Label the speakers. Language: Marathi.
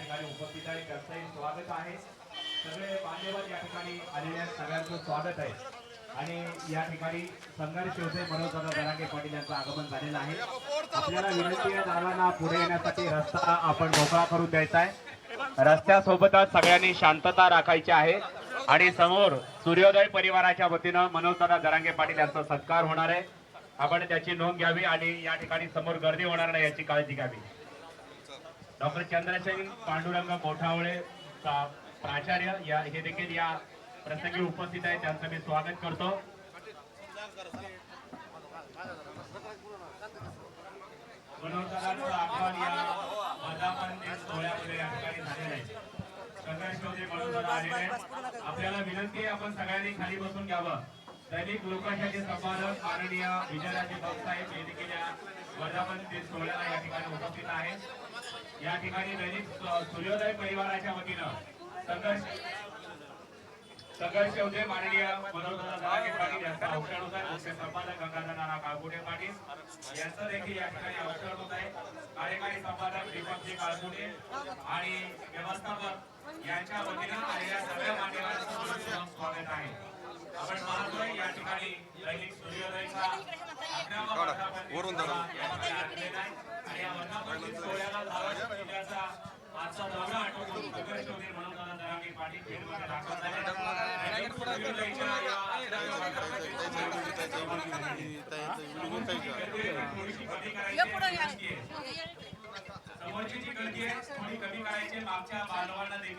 Speaker 1: ठिकाणी उपस्थित आहे त्यांचंही स्वागत आहे. सगळे मान्यवर या ठिकाणी आलेल्या सगळ्यांचं स्वागत आहे. आणि या ठिकाणी संघर्ष शिवसे मनोज दादा पाटील यांचं आगमन झालेलं आहे. आपल्याला विनंती आहे दादांना पुढे येण्यासाठी रस्ता आपण मोकळा करून द्यायचा आहे. रस्त्यासोबतच सगळ्यांनी शांतता राखायची आहे. आणि समोर सूर्योदय परिवाराच्या वतीनं मनोजदादा दरांगे पाटील यांचा सत्कार होणार आहे. आपण त्याची नोंद घ्यावी आणि या ठिकाणी समोर गर्दी होणार नाही याची काळजी घ्यावी. डॉक्टर चंद्रसेन पांडुरंग कोठावळे प्राचार्य या हे देखील या प्रसंगी उपस्थित आहे त्यांचं मी स्वागत करतो. या आपल्याला विनंती आहे आपण सगळ्यांनी खाली बसून घ्यावं. दैनिक लोकांचे संपादक माननीय विजयराजे भाऊ साहेब हे देखील वर्धापन दिन सोहळ्याला या ठिकाणी उपस्थित आहेत. या ठिकाणी दैनिक सूर्योदय परिवाराच्या वतीनं संघर्ष संघर्ष होते माननीय मनोजदादा जरांगे पाटील यांचा अवसर होत आहे. मुख्य संपादक गंगाधर नाना काळकुटे पाटील यांचं देखील या ठिकाणी अवसर होत आहे. कार्यकारी संपादक दीपकजी काळकुटे आणि व्यवस्थापक यांच्या वतीनं आलेल्या सगळ्या मान्यवरांचं स्वागत आहे. आपण पाहतोय या ठिकाणी दैनिक आहे. समोरची जी गर्दी आहे थोडी कमी करायची मागच्या बांधवांना देखील